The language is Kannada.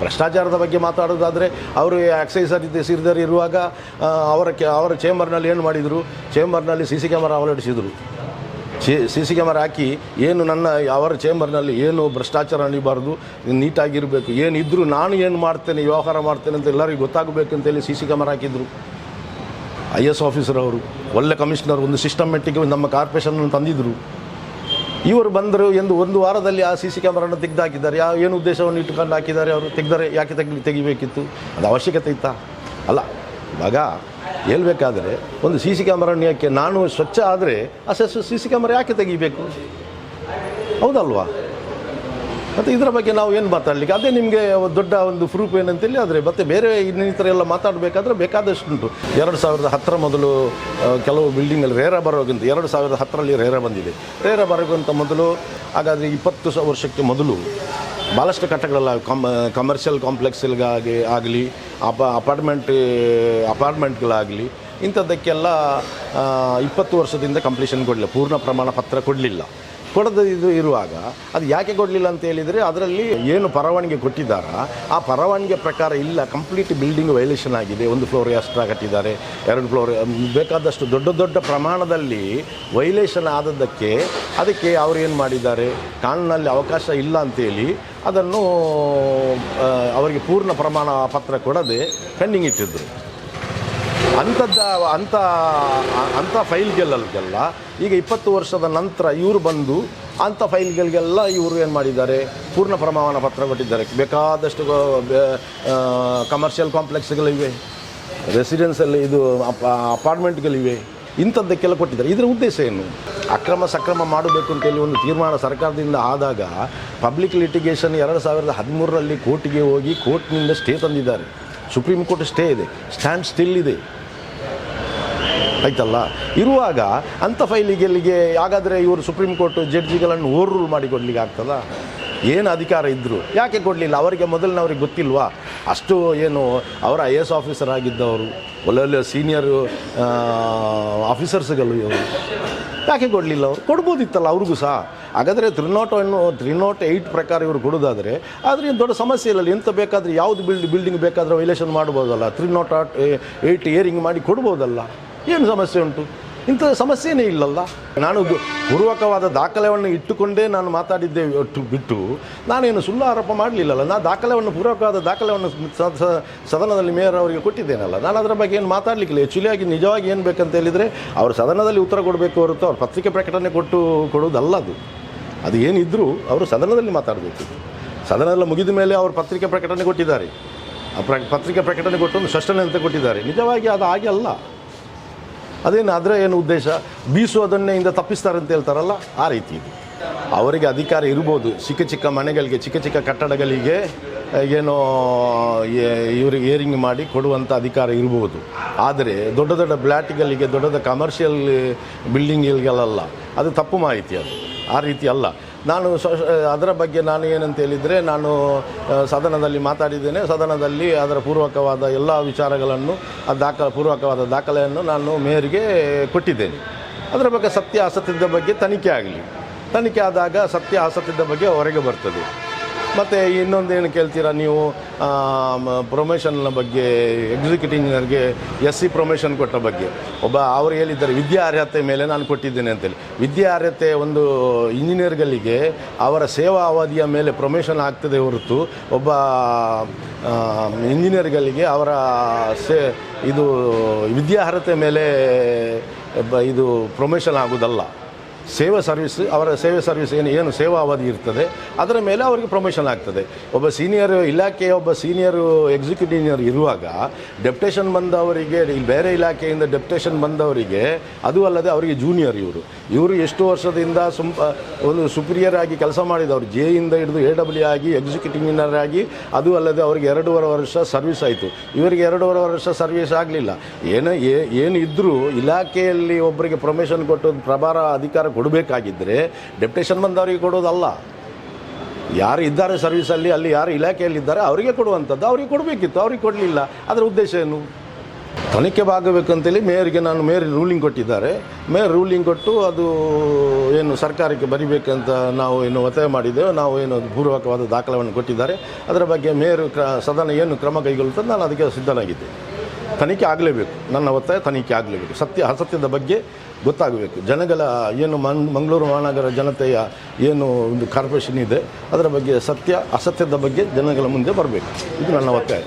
ಭ್ರಷ್ಟಾಚಾರದ ಬಗ್ಗೆ ಮಾತಾಡೋದಾದರೆ ಅವರು ಎಕ್ಸೈಸ್ ಸಿರಿದರ್ ಇರುವಾಗ ಅವರ ಕೆ, ಅವರ ಚೇಂಬರ್ನಲ್ಲಿ ಏನು ಮಾಡಿದರು? ಚೇಂಬರ್ನಲ್ಲಿ ಸಿ ಸಿ ಕ್ಯಾಮರಾ ಅಳವಡಿಸಿದರು. ಸಿ ಸಿ ಕ್ಯಾಮರಾ ಹಾಕಿ ಏನು ನನ್ನ ಅವರ ಚೇಂಬರ್ನಲ್ಲಿ ಏನು ಭ್ರಷ್ಟಾಚಾರ ನಡೀಬಾರ್ದು, ನೀಟಾಗಿರಬೇಕು ಏನಿದ್ದರೂ ನಾನು ಏನು ಮಾಡ್ತೇನೆ, ವ್ಯವಹಾರ ಮಾಡ್ತೇನೆ ಅಂತ ಎಲ್ಲರಿಗೂ ಗೊತ್ತಾಗಬೇಕು ಅಂತೇಳಿ ಸಿ ಸಿ ಕ್ಯಾಮರಾ ಹಾಕಿದರು. ಐ ಎಸ್ ಆಫೀಸರ್ ಅವರು, ಒಳ್ಳೆ ಕಮಿಷನರ್ ಒಂದು ಸಿಸ್ಟಮೆಟಿಕ್ ನಮ್ಮ ಕಾರ್ಪೊರೇಷನ್ ತಂದಿದ್ದರು ಇವರು ಬಂದರು ಎಂದು ಒಂದು ವಾರದಲ್ಲಿ ಆ ಸಿ ಸಿ ಕ್ಯಾಮರಾನ ತೆಗೆದು ಹಾಕಿದ್ದಾರೆ ಯಾವ ಏನು ಉದ್ದೇಶವನ್ನು ಇಟ್ಟುಕೊಂಡು ಹಾಕಿದ್ದಾರೆ ಅವರು? ತೆಗೆದರೆ ಯಾಕೆ ತೆಗಿ ತೆಗಿಬೇಕಿತ್ತು? ಅದು ಅವಶ್ಯಕತೆ ಇತ್ತಾ? ಅಲ್ಲ, ಇವಾಗ ಹೇಳ್ಬೇಕಾದ್ರೆ ಒಂದು ಸಿ ಸಿ ಕ್ಯಾಮರಾನ ಯಾಕೆ ನಾನು ಸ್ವಚ್ಛ ಆದರೆ ಆ ಸಿ ಸಿ ಕ್ಯಾಮರಾ ಯಾಕೆ ತೆಗಿಬೇಕು? ಹೌದಲ್ವಾ? ಮತ್ತು ಇದರ ಬಗ್ಗೆ ನಾವು ಏನು ಮಾತಾಡಲಿಕ್ಕೆ? ಅದೇ ನಿಮಗೆ ದೊಡ್ಡ ಒಂದು ಪ್ರೂಫ್ ಏನಂತೇಳಿ, ಆದರೆ ಮತ್ತೆ ಬೇರೆ ಇನ್ನಿತರ ಎಲ್ಲ ಮಾತಾಡಬೇಕಾದ್ರೆ ಬೇಕಾದಷ್ಟುಂಟು. ಎರಡು ಸಾವಿರದ ಹತ್ತರ ಮೊದಲು ಕೆಲವು ಬಿಲ್ಡಿಂಗಲ್ಲಿ ರೇರ ಬರೋಕ್ಕಿಂತ ಎರಡು ಸಾವಿರದ ಹತ್ತರಲ್ಲಿ ರೇರ ಬಂದಿದೆ. ರೇರ ಬರೋಕ್ಕಿಂತ ಮೊದಲು, ಹಾಗಾದರೆ ಇಪ್ಪತ್ತು ವರ್ಷಕ್ಕೆ ಮೊದಲು ಭಾಳಷ್ಟು ಕಟ್ಟಡಗಳೆಲ್ಲ ಕಮ್ ಕಮರ್ಷಿಯಲ್ ಕಾಂಪ್ಲೆಕ್ಸ್ಗಾಗಿ ಆಗಲಿ, ಅಪ ಅಪಾರ್ಟ್ಮೆಂಟ್ ಅಪಾರ್ಟ್ಮೆಂಟ್ಗಳಾಗಲಿ ಇಂಥದ್ದಕ್ಕೆಲ್ಲ ಇಪ್ಪತ್ತು ವರ್ಷದಿಂದ ಕಂಪ್ಲೀಷನ್ ಕೊಡಲಿಲ್ಲ. ಪೂರ್ಣ ಪ್ರಮಾಣ ಪತ್ರ ಕೊಡಲಿಲ್ಲ. ಕೊಡದ ಇದು ಇರುವಾಗ ಅದು ಯಾಕೆ ಕೊಡಲಿಲ್ಲ ಅಂತ ಹೇಳಿದರೆ ಅದರಲ್ಲಿ ಏನು ಪರವಾನಿಗೆ ಕೊಟ್ಟಿದ್ದಾರ, ಆ ಪರವಾನಿಗೆ ಪ್ರಕಾರ ಇಲ್ಲ ಕಂಪ್ಲೀಟ್ ಬಿಲ್ಡಿಂಗ್ ವೈಲೇಷನ್ ಆಗಿದೆ, ಒಂದು ಫ್ಲೋರ್ ಎಕ್ಸ್ಟ್ರಾ ಕಟ್ಟಿದ್ದಾರೆ, ಎರಡು ಫ್ಲೋರ್ ಬೇಕಾದಷ್ಟು ದೊಡ್ಡ ದೊಡ್ಡ ಪ್ರಮಾಣದಲ್ಲಿ ವೈಲೇಷನ್ ಆದದ್ದಕ್ಕೆ ಅದಕ್ಕೆ ಅವರು ಏನು ಮಾಡಿದ್ದಾರೆ, ಕಾನೂನಲ್ಲಿ ಅವಕಾಶ ಇಲ್ಲ ಅಂತೇಳಿ ಅದನ್ನು ಅವರಿಗೆ ಪೂರ್ಣ ಪ್ರಮಾಣ ಪತ್ರ ಕೊಡದೆ ಪೆಂಡಿಂಗ್ ಇಟ್ಟಿದ್ದರು ಅಂಥದ್ದ ಅಂಥ ಅಂಥ ಫೈಲ್ಗೆಲ್ಲ ಈಗ ಇಪ್ಪತ್ತು ವರ್ಷದ ನಂತರ ಇವರು ಬಂದು ಅಂಥ ಫೈಲ್ಗಳಿಗೆಲ್ಲ ಇವರು ಏನು ಮಾಡಿದ್ದಾರೆ? ಪೂರ್ಣ ಪ್ರಮಾಣ ಪತ್ರ ಕೊಟ್ಟಿದ್ದಾರೆ. ಬೇಕಾದಷ್ಟು ಕಮರ್ಷಿಯಲ್ ಕಾಂಪ್ಲೆಕ್ಸ್ಗಳಿವೆ ರೆಸಿಡೆನ್ಸಲ್ಲಿ ಇದು ಅಪ ಅಪಾರ್ಟ್ಮೆಂಟ್ಗಳಿವೆ ಇಂಥದ್ದಕ್ಕೆಲ್ಲ ಕೊಟ್ಟಿದ್ದಾರೆ. ಇದರ ಉದ್ದೇಶ ಏನು? ಅಕ್ರಮ ಸಕ್ರಮ ಮಾಡಬೇಕು ಅಂತೇಳಿ ಒಂದು ತೀರ್ಮಾನ ಸರ್ಕಾರದಿಂದ ಆದಾಗ ಪಬ್ಲಿಕ್ ಲಿಟಿಗೇಷನ್ ಎರಡು ಸಾವಿರದ ಹದಿಮೂರರಲ್ಲಿ ಕೋರ್ಟಿಗೆ ಹೋಗಿ ಕೋರ್ಟ್ನಿಂದ ಸ್ಟೇ ತಂದಿದ್ದಾರೆ. ಸುಪ್ರೀಂ ಕೋರ್ಟ್ ಸ್ಟೇ ಇದೆ. ಸ್ಟ್ಯಾಂಡ್ ಸ್ಟಿಲ್ ಇದೆ. ಆಯ್ತಲ್ಲ? ಇರುವಾಗ ಅಂಥ ಫೈಲಿಗೆ ಹಾಗಾದರೆ ಇವರು ಸುಪ್ರೀಂ ಕೋರ್ಟ್ ಜಡ್ಜಿಗಳನ್ನು ಓವರ್ ರೂಲ್ ಮಾಡಿಕೊಡ್ಲಿಕ್ಕೆ ಆಗ್ತದಾ? ಏನು ಅಧಿಕಾರ ಇದ್ದರು ಯಾಕೆ ಕೊಡಲಿಲ್ಲ? ಅವರಿಗೆ ಮೊದಲಿನವ್ರಿಗೆ ಗೊತ್ತಿಲ್ವಾ? ಅಷ್ಟು ಏನು ಅವರ ಐ ಎಸ್ ಆಫೀಸರ್ ಆಗಿದ್ದವರು, ಒಳ್ಳೊಳ್ಳೆ ಸೀನಿಯರ್ ಆಫೀಸರ್ಸ್ಗಳು ಇವರು. ಯಾಕೆ ಕೊಡಲಿಲ್ಲ ಅವರು? ಕೊಡ್ಬೋದಿತ್ತಲ್ಲ ಅವ್ರಿಗೂ ಸಹ. ಹಾಗಾದರೆ three nought one three nought eight ಪ್ರಕಾರ ಇವರು ಕೊಡೋದಾದರೆ, ಆದರೆ ದೊಡ್ಡ ಸಮಸ್ಯೆ ಇಲ್ಲ. ಎಂತ ಬೇಕಾದರೆ ಯಾವುದು ಬಿಲ್ಡ್ ಬಿಲ್ಡಿಂಗ್ ಬೇಕಾದರೂ ವೈಲೇಷನ್ ಮಾಡ್ಬೋದಲ್ಲ. ತ್ರಿನಾಟ್ ಆಟ್ ಏಯ್ಟ್ ಏರಿಂಗ್ ಮಾಡಿ ಕೊಡ್ಬೋದಲ್ಲ. ಏನು ಸಮಸ್ಯೆ ಉಂಟು? ಇಂಥ ಸಮಸ್ಯೆನೇ ಇಲ್ಲಲ್ಲ. ನಾನು ಪೂರ್ವಕವಾದ ದಾಖಲೆಯನ್ನು ಇಟ್ಟುಕೊಂಡೇ ನಾನು ಮಾತಾಡಿದ್ದೆ ಒಟ್ಟು ಬಿಟ್ಟು, ನಾನೇನು ಸುಳ್ಳು ಆರೋಪ ಮಾಡಲಿಲ್ಲಲ್ಲ. ನಾನು ದಾಖಲೆಯನ್ನು ಪೂರ್ವಕವಾದ ದಾಖಲೆಯನ್ನು ಸದನದಲ್ಲಿ ಮೇಯರ್ ಅವರಿಗೆ ಕೊಟ್ಟಿದ್ದೇನಲ್ಲ. ನಾನು ಅದರ ಬಗ್ಗೆ ಏನು ಮಾತಾಡಲಿಕ್ಕಿಲ್ಲ. ಆ್ಯಕ್ಚುಲಿಯಾಗಿ ನಿಜವಾಗಿ ಏನು ಬೇಕಂತ ಹೇಳಿದರೆ, ಅವರು ಸದನದಲ್ಲಿ ಉತ್ತರ ಕೊಡಬೇಕು ಹೊರತು ಅವ್ರು ಪತ್ರಿಕೆ ಪ್ರಕಟಣೆ ಕೊಟ್ಟು ಕೊಡುವುದಲ್ಲ ಅದು. ಅದು ಏನಿದ್ದರೂ ಅವರು ಸದನದಲ್ಲಿ ಮಾತಾಡಬೇಕು. ಸದನದಲ್ಲಿ ಮುಗಿದ ಮೇಲೆ ಅವರು ಪತ್ರಿಕೆ ಪ್ರಕಟಣೆ ಕೊಟ್ಟಿದ್ದಾರೆ. ಆ ಪ್ರ ಪತ್ರಿಕೆ ಪ್ರಕಟಣೆ ಕೊಟ್ಟು ಒಂದು ಅಂತ ಕೊಟ್ಟಿದ್ದಾರೆ. ನಿಜವಾಗಿ ಅದು ಹಾಗೆ ಅಲ್ಲ. ಅದೇನು ಏನು ಉದ್ದೇಶ? ಬೀಸುವುದನ್ನೇ ಇಂದ ತಪ್ಪಿಸ್ತಾರೆ ಅಂತ ಹೇಳ್ತಾರಲ್ಲ, ಆ ರೀತಿ ಇದು. ಅವರಿಗೆ ಅಧಿಕಾರ ಇರ್ಬೋದು. ಚಿಕ್ಕ ಚಿಕ್ಕ ಮನೆಗಳಿಗೆ, ಚಿಕ್ಕ ಚಿಕ್ಕ ಕಟ್ಟಡಗಳಿಗೆ ಏನು ಇವರಿಗೆ ಏರಿಂಗ್ ಮಾಡಿ ಕೊಡುವಂಥ ಅಧಿಕಾರ ಇರ್ಬೋದು. ಆದರೆ ದೊಡ್ಡ ದೊಡ್ಡ ಬ್ಲ್ಯಾಟ್ಗಳಿಗೆ ದೊಡ್ಡ ದೊಡ್ಡ ಕಮರ್ಷಿಯಲ್ ಬಿಲ್ಡಿಂಗ್ಗಳಿಗೆಲ್ಲ ಅದು ತಪ್ಪು ಮಾಹಿತಿ ಅದು. ಆ ರೀತಿ ಅಲ್ಲ. ನಾನು ಅದರ ಬಗ್ಗೆ ನಾನು ಏನಂತ ಹೇಳಿದರೆ ನಾನು ಸದನದಲ್ಲಿ ಮಾತಾಡಿದ್ದೇನೆ. ಸದನದಲ್ಲಿ ಅದರ ಪೂರ್ವಕವಾದ ಎಲ್ಲ ವಿಚಾರಗಳನ್ನು, ಆ ದಾಖಲ ಪೂರ್ವಕವಾದ ದಾಖಲೆಯನ್ನು ನಾನು ಮೇಯರ್ಗೆ ಕೊಟ್ಟಿದ್ದೇನೆ. ಅದರ ಬಗ್ಗೆ ಸತ್ಯ ಅಸತ್ಯದ ಬಗ್ಗೆ ತನಿಖೆ ಆಗಲಿ. ತನಿಖೆ ಆದಾಗ ಸತ್ಯ ಅಸತ್ಯದ ಬಗ್ಗೆ ಹೊರಗೆ ಬರ್ತದೆ. ಮತ್ತು ಏನು ಕೇಳ್ತೀರಾ ನೀವು? ಪ್ರೊಮೋಷನ್ನ ಬಗ್ಗೆ ಎಕ್ಸಿಕ್ಯೂಟಿವ್ ಇಂಜಿನಿಯರ್ಗೆ ಎಸ್ ಸಿ ಪ್ರೊಮೋಷನ್ ಕೊಟ್ಟ ಬಗ್ಗೆ. ಒಬ್ಬ ಅವರು ಹೇಳಿದ್ದಾರೆ ವಿದ್ಯಾರ್ಹತೆ ಮೇಲೆ ನಾನು ಕೊಟ್ಟಿದ್ದೇನೆ ಅಂತೇಳಿ. ವಿದ್ಯಾರ್ಹತೆ ಒಂದು ಇಂಜಿನಿಯರ್ಗಳಿಗೆ ಅವರ ಸೇವಾ ಅವಧಿಯ ಮೇಲೆ ಪ್ರೊಮೋಷನ್ ಆಗ್ತದೆ ಹೊರತು ಒಬ್ಬ ಇಂಜಿನಿಯರ್ಗಳಿಗೆ ಅವರ ಸೇ, ಇದು ವಿದ್ಯಾರ್ಹತೆ ಮೇಲೆ ಬ- ಇದು ಪ್ರೊಮೋಷನ್ ಆಗೋದಲ್ಲ ಸೇವೆ ಸರ್ವಿಸ್, ಅವರ ಸೇವೆ ಸರ್ವಿಸ್ ಏನು ಏನು ಸೇವಾ ಅವಧಿ ಇರ್ತದೆ, ಅದರ ಮೇಲೆ ಅವರಿಗೆ ಪ್ರಮೋಷನ್ ಆಗ್ತದೆ. ಒಬ್ಬ ಸೀನಿಯರ್ ಇಲಾಖೆಯ ಒಬ್ಬ ಸೀನಿಯರ್ ಎಕ್ಸಿಕ್ಯೂಟಿವ್ ಇಂಜಿನಿಯರ್ ಇರುವಾಗ ಡೆಪ್ಟೇಷನ್ ಬಂದವರಿಗೆ ಬೇರೆ ಇಲಾಖೆಯಿಂದ ಡೆಪ್ಟೇಷನ್ ಬಂದವರಿಗೆ, ಅದು ಅಲ್ಲದೆ ಅವರಿಗೆ ಜೂನಿಯರ್ ಇವರು. ಇವರು ಎಷ್ಟು ವರ್ಷದಿಂದ ಸುಮ್ ಒಂದು ಸುಪ್ರಿಯರ್ ಆಗಿ ಕೆಲಸ ಮಾಡಿದವರು ಜೆ ಇಂದ ಹಿಡಿದು ಎ ಡಬ್ಲ್ಯೂ ಆಗಿ ಎಕ್ಸಿಕ್ಯೂಟಿವ್ ಇಂಜಿನಿಯರ್ ಆಗಿ, ಅದು ಅಲ್ಲದೆ ಅವರಿಗೆ ಎರಡೂವರೆ ವರ್ಷ ಸರ್ವಿಸ್ ಆಯಿತು. ಇವರಿಗೆ ಎರಡೂವರೆ ವರ್ಷ ಸರ್ವಿಸ್ ಆಗಲಿಲ್ಲ. ಏನು ಏನಿದ್ರೂ ಏನು ಇದ್ದರೂ ಇಲಾಖೆಯಲ್ಲಿ ಒಬ್ಬರಿಗೆ ಪ್ರಮೋಷನ್ ಕೊಟ್ಟು ಪ್ರಭಾರ ಅಧಿಕಾರ ಕೊಡಬೇಕಾಗಿದ್ದರೆ ಡೆಪ್ಟೇಷನ್ ಬಂದವರಿಗೆ ಕೊಡೋದಲ್ಲ. ಯಾರು ಇದ್ದಾರೆ ಸರ್ವಿಸಲ್ಲಿ, ಅಲ್ಲಿ ಯಾರು ಇಲಾಖೆಯಲ್ಲಿದ್ದಾರೆ, ಅವರಿಗೆ ಕೊಡುವಂಥದ್ದು ಅವರಿಗೆ ಕೊಡಬೇಕಿತ್ತು, ಅವ್ರಿಗೆ ಕೊಡಲಿಲ್ಲ. ಅದರ ಉದ್ದೇಶ ಏನು? ತನಿಖೆ ಭಾಗಬೇಕಂತೇಳಿ ಮೇಯರ್ಗೆ ನಾನು, ಮೇಯರ್ ರೂಲಿಂಗ್ ಕೊಟ್ಟಿದ್ದಾರೆ. ಮೇಯರ್ ರೂಲಿಂಗ್ ಕೊಟ್ಟು ಅದು ಏನು ಸರ್ಕಾರಕ್ಕೆ ಬರಿಬೇಕಂತ ನಾವು ಏನು ಒತ್ತಾಯ ಮಾಡಿದ್ದೇವೆ, ನಾವು ಏನು ಪೂರ್ವಕವಾದ ದಾಖಲೆಯನ್ನು ಕೊಟ್ಟಿದ್ದಾರೆ. ಅದರ ಬಗ್ಗೆ ಮೇಯರ್ ಕ್ರ, ಸದನ ಏನು ಕ್ರಮ ಕೈಗೊಳ್ಳುತ್ತೆ ನಾನು ಅದಕ್ಕೆ ಸಿದ್ಧನಾಗಿದ್ದೆ ತನಿಖೆ ಆಗಲೇಬೇಕು. ನನ್ನ ಒತ್ತಾಯ ತನಿಖೆ ಆಗಲೇಬೇಕು. ಸತ್ಯ, ಅಸತ್ಯದ ಬಗ್ಗೆ ಗೊತ್ತಾಗಬೇಕು. ಜನಗಳ ಏನು ಮನ್ ಮಂಗಳೂರು ಮಹಾನಗರ ಜನತೆಯ ಏನು ಒಂದು ಕಾರ್ಪೊರೇಷನ್ ಇದೆ, ಅದರ ಬಗ್ಗೆ ಸತ್ಯ, ಅಸತ್ಯದ ಬಗ್ಗೆ ಜನಗಳ ಮುಂದೆ ಬರಬೇಕು. ಇದು ನನ್ನ ಒತ್ತಾಯ.